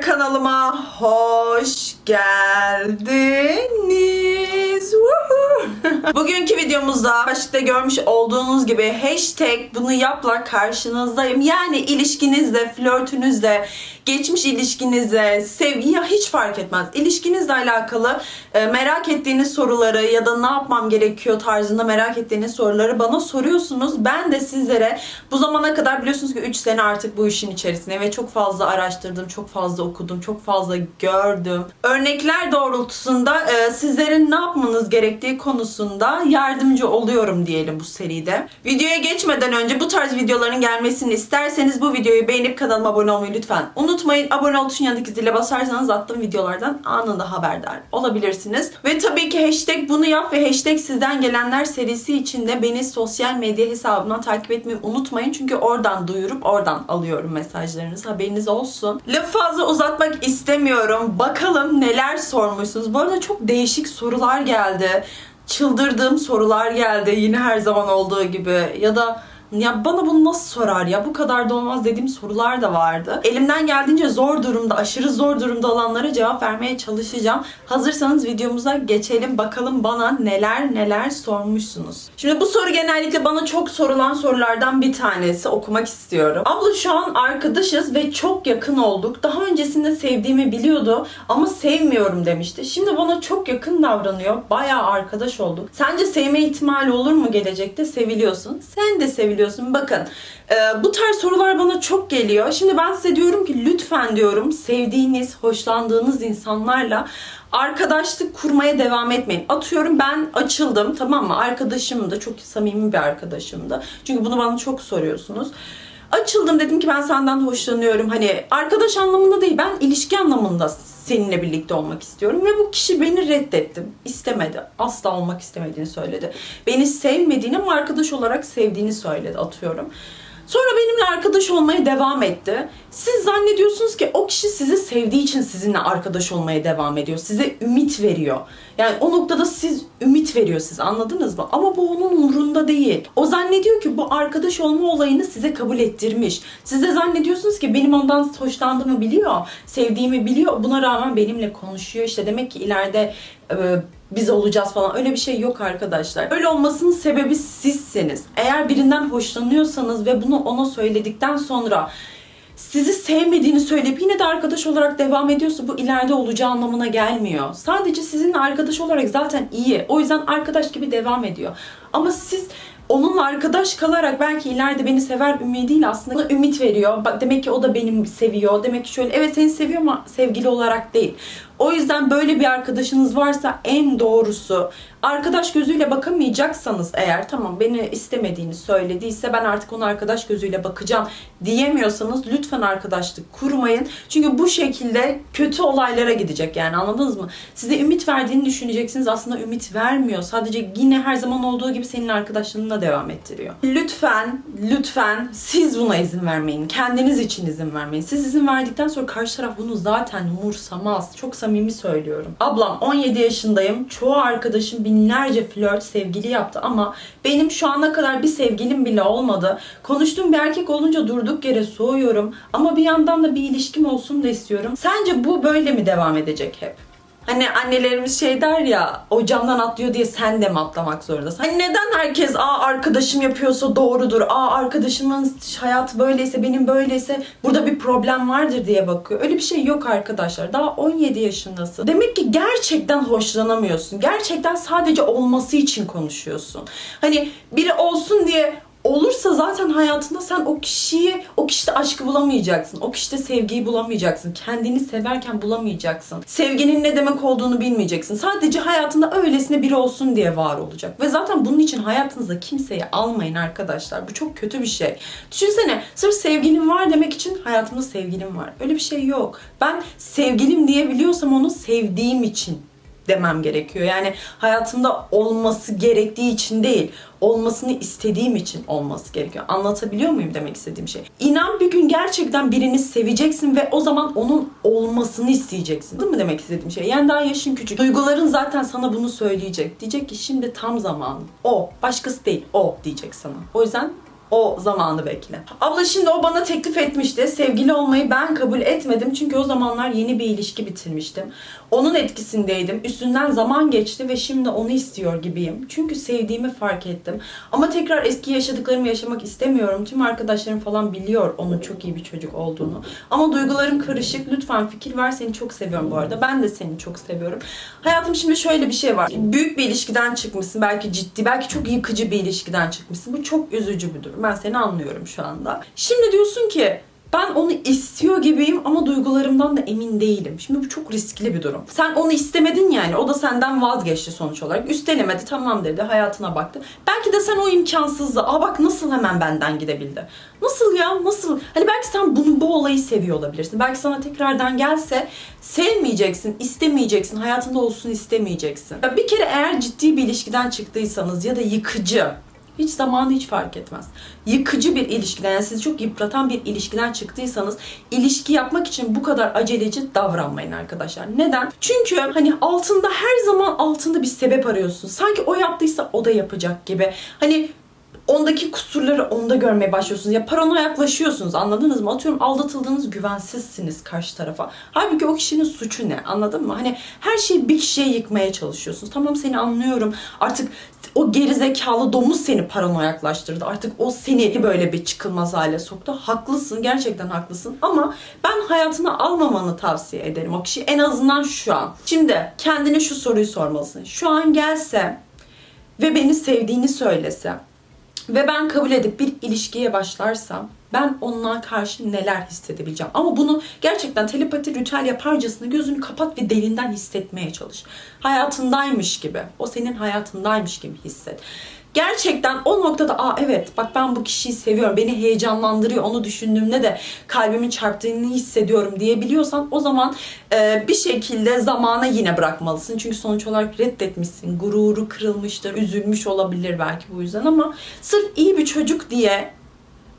kanalıma hoş geldiniz. Bugünkü videomuzda başlıkta görmüş olduğunuz gibi hashtag bunu yapla karşınızdayım. Yani ilişkinizde, flörtünüzde, geçmiş ilişkinizde, sevgi ya hiç fark etmez. İlişkinizle alakalı e, merak ettiğiniz soruları ya da ne yapmam gerekiyor tarzında merak ettiğiniz soruları bana soruyorsunuz. Ben de sizlere bu zamana kadar biliyorsunuz ki 3 sene artık bu işin içerisinde ve çok fazla araştırdım, çok fazla okudum, çok fazla gördüm. Örnekler doğrultusunda e, sizlerin ne yapmanız gerektiği konusunda yardımcı oluyorum diyelim bu seride. Videoya geçmeden önce bu tarz videoların gelmesini isterseniz bu videoyu beğenip kanalıma abone olmayı lütfen unutmayın. Abone ol tuşuna yanındaki zile basarsanız attığım videolardan anında haberdar olabilirsiniz. Ve tabii ki hashtag bunu yap ve hashtag sizden gelenler serisi içinde beni sosyal medya hesabımdan takip etmeyi unutmayın. Çünkü oradan duyurup oradan alıyorum mesajlarınızı. Haberiniz olsun. Lafı fazla uzatmak istemiyorum. Bakalım neler sormuşsunuz. Bu arada çok değişik sorular geldi. Çıldırdığım sorular geldi yine her zaman olduğu gibi. Ya da ya bana bunu nasıl sorar ya bu kadar da olmaz dediğim sorular da vardı. Elimden geldiğince zor durumda, aşırı zor durumda olanlara cevap vermeye çalışacağım. Hazırsanız videomuza geçelim. Bakalım bana neler neler sormuşsunuz. Şimdi bu soru genellikle bana çok sorulan sorulardan bir tanesi. Okumak istiyorum. Abla şu an arkadaşız ve çok yakın olduk. Daha öncesinde sevdiğimi biliyordu ama sevmiyorum demişti. Şimdi bana çok yakın davranıyor. Bayağı arkadaş olduk. Sence sevme ihtimali olur mu gelecekte? Seviliyorsun. Sen de seviliyorsun. Bakın e, bu tarz sorular bana çok geliyor. Şimdi ben size diyorum ki lütfen diyorum sevdiğiniz, hoşlandığınız insanlarla arkadaşlık kurmaya devam etmeyin. Atıyorum ben açıldım tamam mı? Arkadaşım da çok samimi bir arkadaşımdı. Çünkü bunu bana çok soruyorsunuz. Açıldım dedim ki ben senden hoşlanıyorum. Hani arkadaş anlamında değil ben ilişki anlamında seninle birlikte olmak istiyorum. Ve bu kişi beni reddetti. İstemedi. Asla olmak istemediğini söyledi. Beni sevmediğini ama arkadaş olarak sevdiğini söyledi atıyorum. Sonra benimle arkadaş olmaya devam etti. Siz zannediyorsunuz ki o kişi sizi sevdiği için sizinle arkadaş olmaya devam ediyor. Size ümit veriyor. Yani o noktada siz ümit veriyor siz anladınız mı? Ama bu onun umurunda değil. O zannediyor ki bu arkadaş olma olayını size kabul ettirmiş. Siz de zannediyorsunuz ki benim ondan hoşlandığımı biliyor, sevdiğimi biliyor. Buna rağmen benimle konuşuyor. İşte demek ki ileride e, biz olacağız falan. Öyle bir şey yok arkadaşlar. Öyle olmasının sebebi sizsiniz. Eğer birinden hoşlanıyorsanız ve bunu ona söyledikten sonra sizi sevmediğini söyleyip yine de arkadaş olarak devam ediyorsa bu ileride olacağı anlamına gelmiyor. Sadece sizinle arkadaş olarak zaten iyi. O yüzden arkadaş gibi devam ediyor. Ama siz onunla arkadaş kalarak belki ileride beni sever ümidiyle aslında ona ümit veriyor. Demek ki o da beni seviyor. Demek ki şöyle evet seni seviyor ama sevgili olarak değil. O yüzden böyle bir arkadaşınız varsa en doğrusu arkadaş gözüyle bakamayacaksanız eğer tamam beni istemediğini söylediyse ben artık ona arkadaş gözüyle bakacağım diyemiyorsanız lütfen arkadaşlık kurmayın. Çünkü bu şekilde kötü olaylara gidecek yani anladınız mı? Size ümit verdiğini düşüneceksiniz aslında ümit vermiyor. Sadece yine her zaman olduğu gibi senin arkadaşlığına devam ettiriyor. Lütfen, lütfen siz buna izin vermeyin. Kendiniz için izin vermeyin. Siz izin verdikten sonra karşı taraf bunu zaten umursamaz. Çok samimi söylüyorum. Ablam 17 yaşındayım. Çoğu arkadaşım binlerce flört sevgili yaptı ama benim şu ana kadar bir sevgilim bile olmadı. Konuştuğum bir erkek olunca durduk yere soğuyorum ama bir yandan da bir ilişkim olsun da istiyorum. Sence bu böyle mi devam edecek hep? Hani annelerimiz şey der ya o camdan atlıyor diye sen de mi atlamak zorundasın? Hani neden herkes aa arkadaşım yapıyorsa doğrudur, aa arkadaşımın hayatı böyleyse benim böyleyse burada bir problem vardır diye bakıyor. Öyle bir şey yok arkadaşlar. Daha 17 yaşındasın. Demek ki gerçekten hoşlanamıyorsun. Gerçekten sadece olması için konuşuyorsun. Hani biri olsun diye olursa zaten hayatında sen o kişiyi, o kişide aşkı bulamayacaksın. O kişide sevgiyi bulamayacaksın. Kendini severken bulamayacaksın. Sevginin ne demek olduğunu bilmeyeceksin. Sadece hayatında öylesine biri olsun diye var olacak. Ve zaten bunun için hayatınıza kimseyi almayın arkadaşlar. Bu çok kötü bir şey. Düşünsene sırf sevgilim var demek için hayatımda sevgilim var. Öyle bir şey yok. Ben sevgilim diyebiliyorsam onu sevdiğim için demem gerekiyor. Yani hayatımda olması gerektiği için değil, olmasını istediğim için olması gerekiyor. Anlatabiliyor muyum demek istediğim şey? İnan bir gün gerçekten birini seveceksin ve o zaman onun olmasını isteyeceksin. Değil mi demek istediğim şey? Yani daha yaşın küçük. Duyguların zaten sana bunu söyleyecek. Diyecek ki şimdi tam zamanı. O. Başkası değil. O diyecek sana. O yüzden O zamanı bekle. Abla şimdi o bana teklif etmişti. Sevgili olmayı ben kabul etmedim. Çünkü o zamanlar yeni bir ilişki bitirmiştim. Onun etkisindeydim. Üstünden zaman geçti ve şimdi onu istiyor gibiyim. Çünkü sevdiğimi fark ettim. Ama tekrar eski yaşadıklarımı yaşamak istemiyorum. Tüm arkadaşlarım falan biliyor onun çok iyi bir çocuk olduğunu. Ama duygularım karışık. Lütfen fikir ver. Seni çok seviyorum bu arada. Ben de seni çok seviyorum. Hayatım şimdi şöyle bir şey var. Büyük bir ilişkiden çıkmışsın. Belki ciddi, belki çok yıkıcı bir ilişkiden çıkmışsın. Bu çok üzücü bir durum. Ben seni anlıyorum şu anda. Şimdi diyorsun ki ben onu istiyor gibiyim ama duygularımdan da emin değilim. Şimdi bu çok riskli bir durum. Sen onu istemedin yani. O da senden vazgeçti sonuç olarak. Üstelemedi tamam dedi. Hayatına baktı. Belki de sen o imkansızdı. Aa bak nasıl hemen benden gidebildi. Nasıl ya nasıl? Hani belki sen bunu bu olayı seviyor olabilirsin. Belki sana tekrardan gelse sevmeyeceksin, istemeyeceksin, hayatında olsun istemeyeceksin. Bir kere eğer ciddi bir ilişkiden çıktıysanız ya da yıkıcı, hiç zamanı hiç fark etmez. Yıkıcı bir ilişkiden, yani sizi çok yıpratan bir ilişkiden çıktıysanız ilişki yapmak için bu kadar aceleci davranmayın arkadaşlar. Neden? Çünkü hani altında her zaman altında bir sebep arıyorsun. Sanki o yaptıysa o da yapacak gibi. Hani ondaki kusurları onda görmeye başlıyorsunuz. Ya paranoyaklaşıyorsunuz anladınız mı? Atıyorum aldatıldığınız güvensizsiniz karşı tarafa. Halbuki o kişinin suçu ne anladın mı? Hani her şeyi bir kişiye yıkmaya çalışıyorsunuz. Tamam seni anlıyorum. Artık o gerizekalı domuz seni paranoyaklaştırdı. Artık o seni böyle bir çıkılmaz hale soktu. Haklısın gerçekten haklısın. Ama ben hayatına almamanı tavsiye ederim o kişi en azından şu an. Şimdi kendine şu soruyu sormalısın. Şu an gelse ve beni sevdiğini söylese ve ben kabul edip bir ilişkiye başlarsam ben onunla karşı neler hissedebileceğim. Ama bunu gerçekten telepati ritüel yaparcasına gözünü kapat ve derinden hissetmeye çalış. Hayatındaymış gibi. O senin hayatındaymış gibi hisset. Gerçekten o noktada aa evet bak ben bu kişiyi seviyorum. Beni heyecanlandırıyor. Onu düşündüğümde de kalbimin çarptığını hissediyorum diyebiliyorsan o zaman e, bir şekilde zamana yine bırakmalısın. Çünkü sonuç olarak reddetmişsin. Gururu kırılmıştır. Üzülmüş olabilir belki bu yüzden ama sırf iyi bir çocuk diye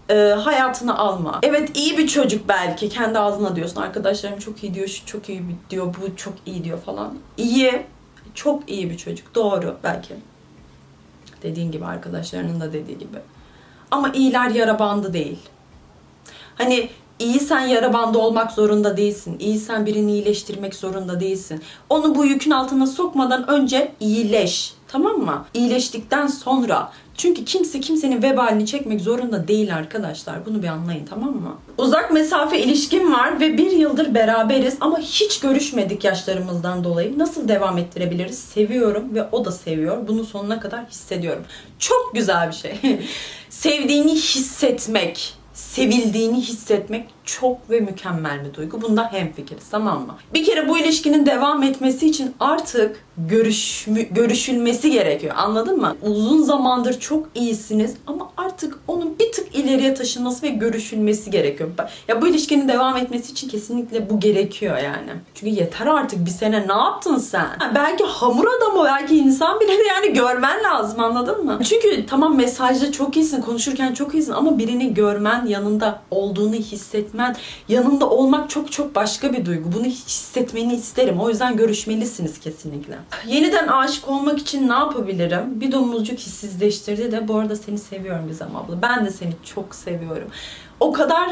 e, hayatını alma. Evet iyi bir çocuk belki. Kendi ağzına diyorsun. Arkadaşlarım çok iyi diyor, şu çok iyi diyor, bu çok iyi diyor falan. İyi. Çok iyi bir çocuk. Doğru belki. Dediğin gibi arkadaşlarının da dediği gibi. Ama iyiler yara bandı değil. Hani iyi sen yara bandı olmak zorunda değilsin. İyi sen birini iyileştirmek zorunda değilsin. Onu bu yükün altına sokmadan önce iyileş. Tamam mı? İyileştikten sonra çünkü kimse kimsenin vebalini çekmek zorunda değil arkadaşlar. Bunu bir anlayın tamam mı? Uzak mesafe ilişkim var ve bir yıldır beraberiz ama hiç görüşmedik yaşlarımızdan dolayı. Nasıl devam ettirebiliriz? Seviyorum ve o da seviyor. Bunu sonuna kadar hissediyorum. Çok güzel bir şey. Sevdiğini hissetmek, sevildiğini hissetmek çok ve mükemmel bir duygu. Bunda hemfikiriz tamam mı? Bir kere bu ilişkinin devam etmesi için artık görüş, görüşülmesi gerekiyor. Anladın mı? Uzun zamandır çok iyisiniz ama artık onun bir tık ileriye taşınması ve görüşülmesi gerekiyor. Ya bu ilişkinin devam etmesi için kesinlikle bu gerekiyor yani. Çünkü yeter artık bir sene ne yaptın sen? Ha, belki hamur adamı, belki insan bile de yani görmen lazım anladın mı? Çünkü tamam mesajda çok iyisin, konuşurken çok iyisin ama birini görmen, yanında olduğunu hissetmen hissetmen, yanında olmak çok çok başka bir duygu. Bunu hissetmeni isterim. O yüzden görüşmelisiniz kesinlikle. Yeniden aşık olmak için ne yapabilirim? Bir domuzcuk hissizleştirdi de bu arada seni seviyorum Gizem abla. Ben de seni çok seviyorum. O kadar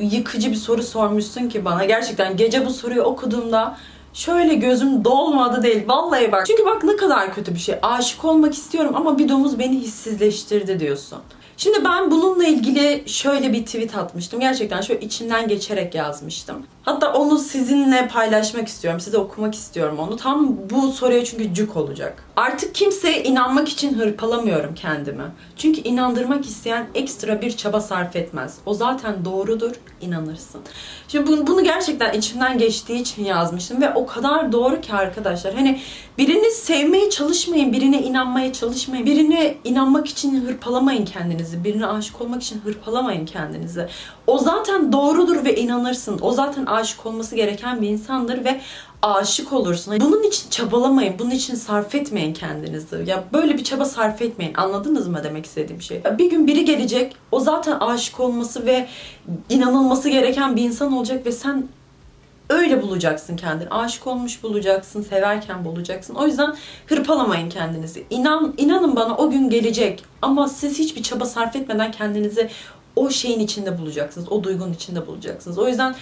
yıkıcı bir soru sormuşsun ki bana. Gerçekten gece bu soruyu okuduğumda şöyle gözüm dolmadı değil. Vallahi bak. Çünkü bak ne kadar kötü bir şey. Aşık olmak istiyorum ama bir domuz beni hissizleştirdi diyorsun. Şimdi ben bununla ilgili şöyle bir tweet atmıştım. Gerçekten şöyle içinden geçerek yazmıştım. Hatta onu sizinle paylaşmak istiyorum. Size okumak istiyorum onu. Tam bu soruya çünkü cuk olacak. Artık kimseye inanmak için hırpalamıyorum kendimi. Çünkü inandırmak isteyen ekstra bir çaba sarf etmez. O zaten doğrudur, inanırsın. Şimdi bunu, gerçekten içimden geçtiği için yazmıştım ve o kadar doğru ki arkadaşlar. Hani birini sevmeye çalışmayın, birine inanmaya çalışmayın. Birine inanmak için hırpalamayın kendinizi. Birine aşık olmak için hırpalamayın kendinizi. O zaten doğrudur ve inanırsın. O zaten aşık olması gereken bir insandır ve aşık olursun. Bunun için çabalamayın. Bunun için sarf etmeyin kendinizi. Ya böyle bir çaba sarf etmeyin. Anladınız mı demek istediğim şey? Bir gün biri gelecek. O zaten aşık olması ve inanılması gereken bir insan olacak ve sen öyle bulacaksın kendini. Aşık olmuş bulacaksın, severken bulacaksın. O yüzden hırpalamayın kendinizi. İnan, inanın bana o gün gelecek. Ama siz hiçbir çaba sarf etmeden kendinizi o şeyin içinde bulacaksınız. O duygunun içinde bulacaksınız. O yüzden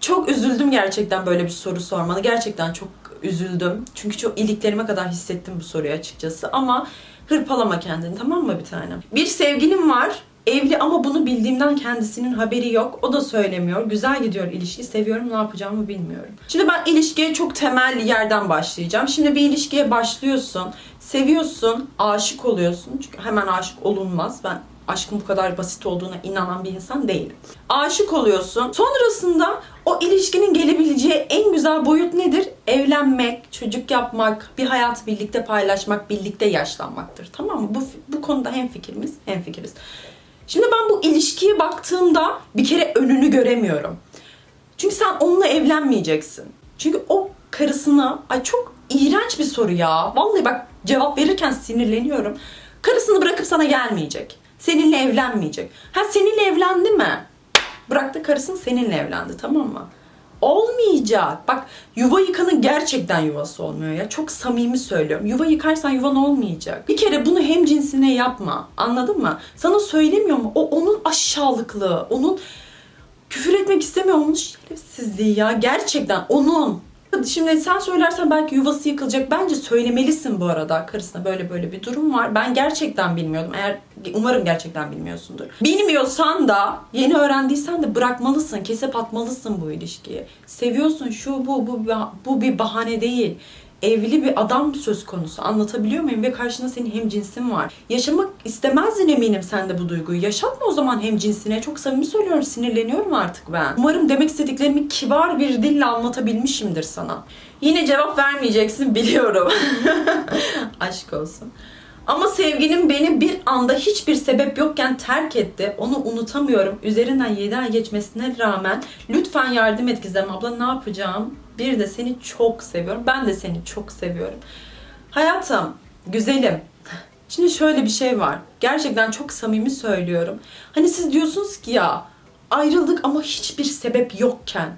çok üzüldüm gerçekten böyle bir soru sormanı. Gerçekten çok üzüldüm. Çünkü çok iliklerime kadar hissettim bu soruyu açıkçası. Ama hırpalama kendini tamam mı bir tanem? Bir sevgilim var. Evli ama bunu bildiğimden kendisinin haberi yok. O da söylemiyor. Güzel gidiyor ilişki. Seviyorum ne yapacağımı bilmiyorum. Şimdi ben ilişkiye çok temel yerden başlayacağım. Şimdi bir ilişkiye başlıyorsun. Seviyorsun. Aşık oluyorsun. Çünkü hemen aşık olunmaz. Ben aşkın bu kadar basit olduğuna inanan bir insan değilim. Aşık oluyorsun. Sonrasında o ilişkinin gelebileceği en güzel boyut nedir? Evlenmek, çocuk yapmak, bir hayatı birlikte paylaşmak, birlikte yaşlanmaktır. Tamam mı? Bu, bu konuda hem fikrimiz, hem fikiriz. Şimdi ben bu ilişkiye baktığımda bir kere önünü göremiyorum. Çünkü sen onunla evlenmeyeceksin. Çünkü o karısına, ay çok iğrenç bir soru ya. Vallahi bak cevap verirken sinirleniyorum. Karısını bırakıp sana gelmeyecek. Seninle evlenmeyecek. Ha seninle evlendi mi? Bıraktı karısını seninle evlendi tamam mı? Olmayacak. Bak yuva yıkanın gerçekten yuvası olmuyor ya. Çok samimi söylüyorum. Yuva yıkarsan yuvan olmayacak. Bir kere bunu hem cinsine yapma. Anladın mı? Sana söylemiyor mu? O onun aşağılıklığı. Onun küfür etmek istemiyor. Onun şerefsizliği ya. Gerçekten onun. Şimdi sen söylersen belki yuvası yıkılacak. Bence söylemelisin bu arada karısına böyle böyle bir durum var. Ben gerçekten bilmiyordum. Eğer umarım gerçekten bilmiyorsundur. Bilmiyorsan da yeni öğrendiysen de bırakmalısın. Kesip atmalısın bu ilişkiyi. Seviyorsun şu bu bu bu bir bahane değil. Evli bir adam söz konusu. Anlatabiliyor muyum? Ve karşında senin hem cinsin var. Yaşamak istemezdin eminim sen de bu duyguyu. Yaşatma o zaman hem cinsine. Çok samimi söylüyorum. Sinirleniyorum artık ben. Umarım demek istediklerimi kibar bir dille anlatabilmişimdir sana. Yine cevap vermeyeceksin biliyorum. Aşk olsun. Ama sevgilim beni bir anda hiçbir sebep yokken terk etti. Onu unutamıyorum. Üzerinden 7 ay geçmesine rağmen lütfen yardım et Gizem abla ne yapacağım? Bir de seni çok seviyorum. Ben de seni çok seviyorum. Hayatım, güzelim. Şimdi şöyle bir şey var. Gerçekten çok samimi söylüyorum. Hani siz diyorsunuz ki ya ayrıldık ama hiçbir sebep yokken.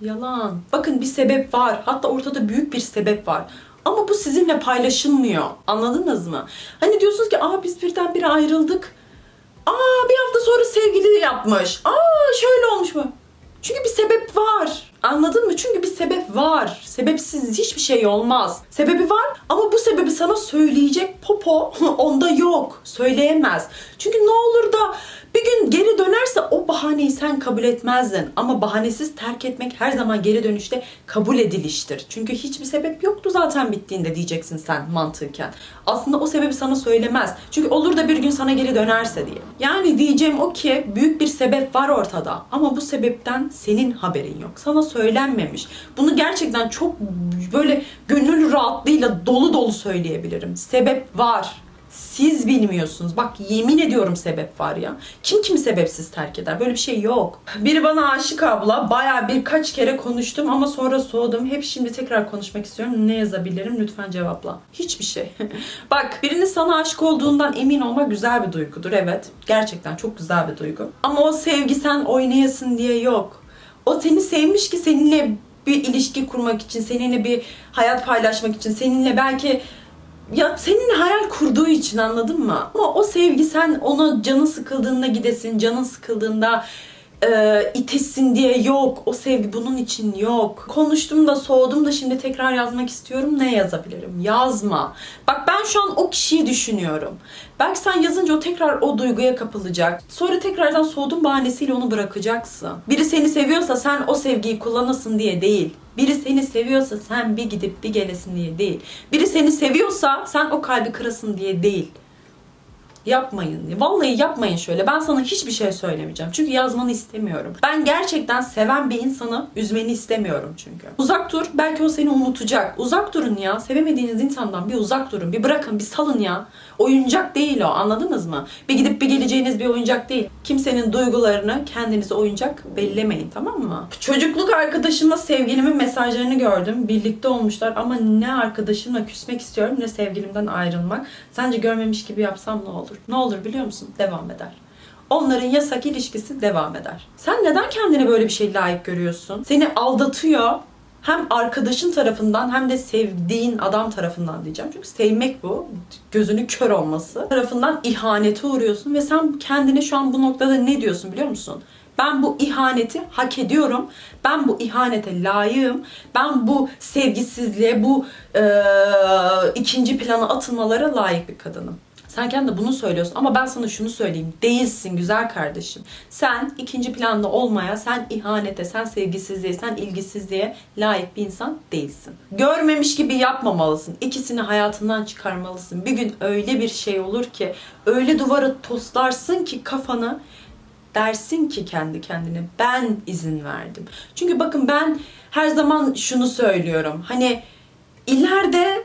Yalan. Bakın bir sebep var. Hatta ortada büyük bir sebep var. Ama bu sizinle paylaşılmıyor. Anladınız mı? Hani diyorsunuz ki aa biz birdenbire ayrıldık. Aa bir hafta sonra sevgili yapmış. Aa şöyle olmuş mu? Çünkü bir sebep var. Anladın mı? Çünkü bir sebep var. Sebepsiz hiçbir şey olmaz. Sebebi var ama bu sebebi sana söyleyecek popo onda yok. Söyleyemez. Çünkü ne olur da bir gün geri dönerse o bahaneyi sen kabul etmezdin. Ama bahanesiz terk etmek her zaman geri dönüşte kabul ediliştir. Çünkü hiçbir sebep yoktu zaten bittiğinde diyeceksin sen mantıken. Aslında o sebebi sana söylemez. Çünkü olur da bir gün sana geri dönerse diye. Yani diyeceğim o ki büyük bir sebep var ortada. Ama bu sebepten senin haberin yok. Sana söylenmemiş. Bunu gerçekten çok böyle gönül rahatlığıyla dolu dolu söyleyebilirim. Sebep var. Siz bilmiyorsunuz. Bak yemin ediyorum sebep var ya. Kim kimi sebepsiz terk eder? Böyle bir şey yok. Biri bana aşık abla. Baya birkaç kere konuştum ama sonra soğudum. Hep şimdi tekrar konuşmak istiyorum. Ne yazabilirim? Lütfen cevapla. Hiçbir şey. Bak birinin sana aşık olduğundan emin olmak güzel bir duygudur. Evet. Gerçekten çok güzel bir duygu. Ama o sevgi sen oynayasın diye yok. O seni sevmiş ki seninle bir ilişki kurmak için, seninle bir hayat paylaşmak için, seninle belki ya senin hayal kurduğu için anladın mı? Ama o sevgi sen ona canı sıkıldığında gidesin, canın sıkıldığında e, itesin diye yok. O sevgi bunun için yok. Konuştum da soğudum da şimdi tekrar yazmak istiyorum. Ne yazabilirim? Yazma. Bak ben şu an o kişiyi düşünüyorum. Belki sen yazınca o tekrar o duyguya kapılacak. Sonra tekrardan soğudum bahanesiyle onu bırakacaksın. Biri seni seviyorsa sen o sevgiyi kullanasın diye değil. Biri seni seviyorsa sen bir gidip bir gelesin diye değil. Biri seni seviyorsa sen o kalbi kırasın diye değil. Yapmayın. Vallahi yapmayın şöyle. Ben sana hiçbir şey söylemeyeceğim. Çünkü yazmanı istemiyorum. Ben gerçekten seven bir insanı üzmeni istemiyorum çünkü. Uzak dur. Belki o seni unutacak. Uzak durun ya. Sevemediğiniz insandan bir uzak durun. Bir bırakın, bir salın ya. Oyuncak değil o. Anladınız mı? Bir gidip bir geleceğiniz bir oyuncak değil. Kimsenin duygularını kendinize oyuncak bellemeyin tamam mı? Çocukluk arkadaşımla sevgilimin mesajlarını gördüm. Birlikte olmuşlar ama ne arkadaşımla küsmek istiyorum ne sevgilimden ayrılmak. Sence görmemiş gibi yapsam ne olur? Ne olur biliyor musun? Devam eder. onların yasak ilişkisi devam eder. Sen neden kendini böyle bir şey layık görüyorsun? Seni aldatıyor hem arkadaşın tarafından hem de sevdiğin adam tarafından diyeceğim. Çünkü sevmek bu. Gözünü kör olması. Tarafından ihanete uğruyorsun ve sen kendine şu an bu noktada ne diyorsun biliyor musun? Ben bu ihaneti hak ediyorum. Ben bu ihanete layığım. Ben bu sevgisizliğe, bu eee, ikinci plana atılmalara layık bir kadınım. Sen kendi bunu söylüyorsun ama ben sana şunu söyleyeyim. Değilsin güzel kardeşim. Sen ikinci planda olmaya, sen ihanete, sen sevgisizliğe, sen ilgisizliğe layık bir insan değilsin. Görmemiş gibi yapmamalısın. İkisini hayatından çıkarmalısın. Bir gün öyle bir şey olur ki, öyle duvara toslarsın ki kafanı dersin ki kendi kendine ben izin verdim. Çünkü bakın ben her zaman şunu söylüyorum. Hani ileride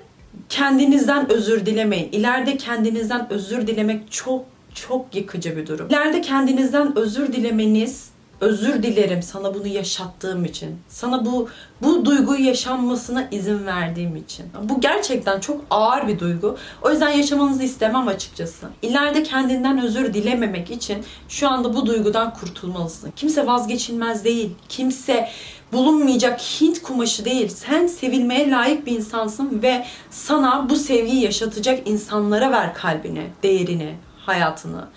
kendinizden özür dilemeyin. İleride kendinizden özür dilemek çok çok yıkıcı bir durum. İleride kendinizden özür dilemeniz özür dilerim sana bunu yaşattığım için. Sana bu bu duyguyu yaşanmasına izin verdiğim için. Bu gerçekten çok ağır bir duygu. O yüzden yaşamanızı istemem açıkçası. İleride kendinden özür dilememek için şu anda bu duygudan kurtulmalısın. Kimse vazgeçilmez değil. Kimse bulunmayacak Hint kumaşı değil. Sen sevilmeye layık bir insansın ve sana bu sevgiyi yaşatacak insanlara ver kalbini, değerini, hayatını.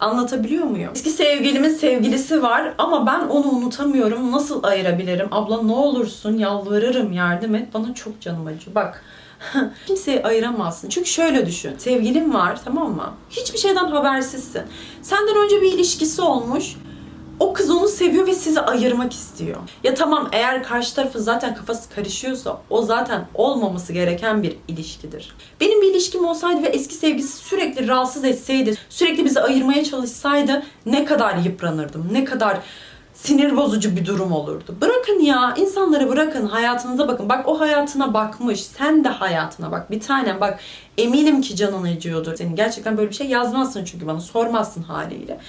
Anlatabiliyor muyum? Eski sevgilimin sevgilisi var ama ben onu unutamıyorum. Nasıl ayırabilirim? Abla ne olursun yalvarırım yardım et. Bana çok canım acıyor. Bak kimseyi ayıramazsın. Çünkü şöyle düşün. Sevgilin var tamam mı? Hiçbir şeyden habersizsin. Senden önce bir ilişkisi olmuş. O kız onu seviyor ve sizi ayırmak istiyor. Ya tamam eğer karşı tarafın zaten kafası karışıyorsa o zaten olmaması gereken bir ilişkidir. Benim bir ilişkim olsaydı ve eski sevgisi sürekli rahatsız etseydi, sürekli bizi ayırmaya çalışsaydı ne kadar yıpranırdım, ne kadar sinir bozucu bir durum olurdu. Bırakın ya, insanları bırakın, hayatınıza bakın. Bak o hayatına bakmış, sen de hayatına bak. Bir tanem bak, eminim ki canın acıyordur. Senin gerçekten böyle bir şey yazmazsın çünkü bana sormazsın haliyle.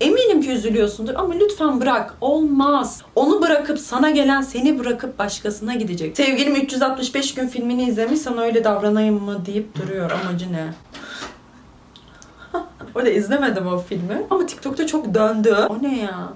Eminim ki üzülüyorsundur ama lütfen bırak. Olmaz. Onu bırakıp sana gelen seni bırakıp başkasına gidecek. Sevgilim 365 gün filmini izlemiş sana öyle davranayım mı deyip duruyor. Amacı ne? Orada izlemedim o filmi. Ama TikTok'ta çok döndü. O ne ya?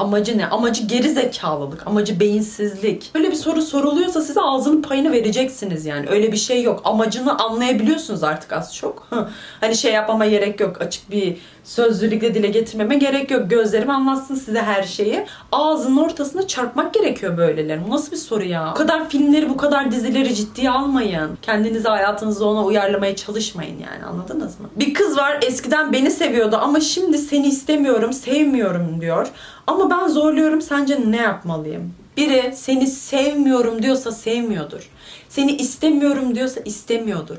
Amacı ne? Amacı geri zekalılık, amacı beyinsizlik. Böyle bir soru soruluyorsa size ağzının payını vereceksiniz yani. Öyle bir şey yok. Amacını anlayabiliyorsunuz artık az çok. hani şey yapmama gerek yok. Açık bir sözlülükle dile getirmeme gerek yok. Gözlerim anlatsın size her şeyi. Ağzının ortasına çarpmak gerekiyor böyleler. Bu nasıl bir soru ya? Bu kadar filmleri, bu kadar dizileri ciddiye almayın. Kendinizi hayatınızı ona uyarlamaya çalışmayın yani. Anladınız mı? Bir kız var eskiden beni seviyordu ama şimdi seni istemiyorum, sevmiyorum diyor. Ama ben zorluyorum. Sence ne yapmalıyım? Biri seni sevmiyorum diyorsa sevmiyordur. Seni istemiyorum diyorsa istemiyordur.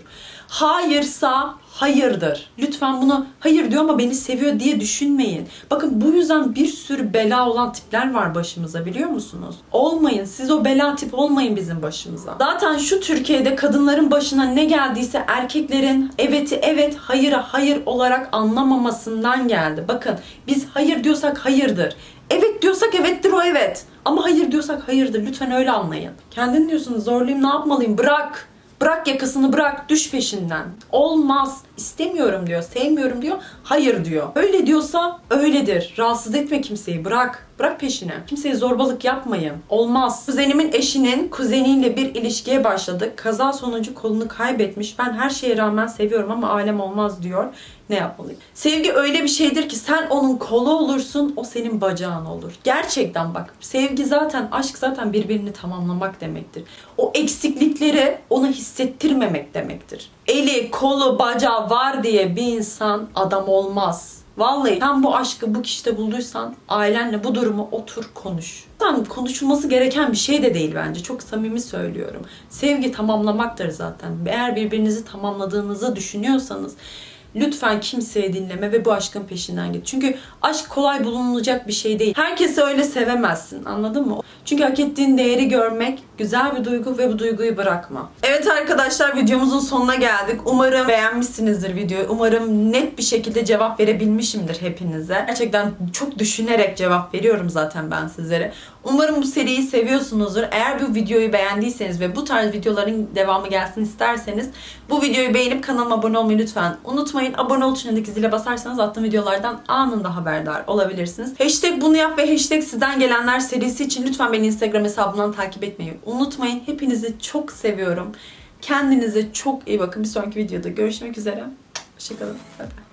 Hayırsa hayırdır. Lütfen bunu hayır diyor ama beni seviyor diye düşünmeyin. Bakın bu yüzden bir sürü bela olan tipler var başımıza biliyor musunuz? Olmayın. Siz o bela tip olmayın bizim başımıza. Zaten şu Türkiye'de kadınların başına ne geldiyse erkeklerin eveti evet, hayıra hayır olarak anlamamasından geldi. Bakın biz hayır diyorsak hayırdır. Evet diyorsak evettir o evet. Ama hayır diyorsak hayırdır. Lütfen öyle anlayın. Kendin diyorsunuz zorlayayım ne yapmalıyım? Bırak. Bırak yakasını bırak düş peşinden. Olmaz. İstemiyorum diyor. Sevmiyorum diyor. Hayır diyor. Öyle diyorsa öyledir. Rahatsız etme kimseyi. Bırak. Bırak peşine. Kimseye zorbalık yapmayın. Olmaz. Kuzenimin eşinin kuzeniyle bir ilişkiye başladık. Kaza sonucu kolunu kaybetmiş. Ben her şeye rağmen seviyorum ama alem olmaz diyor. Ne yapmalıyım? Sevgi öyle bir şeydir ki sen onun kolu olursun, o senin bacağın olur. Gerçekten bak sevgi zaten, aşk zaten birbirini tamamlamak demektir. O eksiklikleri ona hissettirmemek demektir. Eli, kolu, bacağı var diye bir insan adam olmaz. Vallahi sen bu aşkı bu kişide bulduysan ailenle bu durumu otur konuş. Tam konuşulması gereken bir şey de değil bence. Çok samimi söylüyorum. Sevgi tamamlamaktır zaten. Eğer birbirinizi tamamladığınızı düşünüyorsanız Lütfen kimseye dinleme ve bu aşkın peşinden git. Çünkü aşk kolay bulunulacak bir şey değil. Herkesi öyle sevemezsin. Anladın mı? Çünkü hak ettiğin değeri görmek güzel bir duygu ve bu duyguyu bırakma. Evet arkadaşlar videomuzun sonuna geldik. Umarım beğenmişsinizdir videoyu. Umarım net bir şekilde cevap verebilmişimdir hepinize. Gerçekten çok düşünerek cevap veriyorum zaten ben sizlere. Umarım bu seriyi seviyorsunuzdur. Eğer bu videoyu beğendiyseniz ve bu tarz videoların devamı gelsin isterseniz bu videoyu beğenip kanalıma abone olmayı lütfen unutmayın. Unutmayın. Abone ol tuşundaki zile basarsanız attığım videolardan anında haberdar olabilirsiniz. Hashtag bunu yap ve hashtag sizden gelenler serisi için lütfen beni Instagram hesabından takip etmeyi unutmayın. Hepinizi çok seviyorum. Kendinize çok iyi bakın. Bir sonraki videoda görüşmek üzere. Hoşçakalın. Bye bye.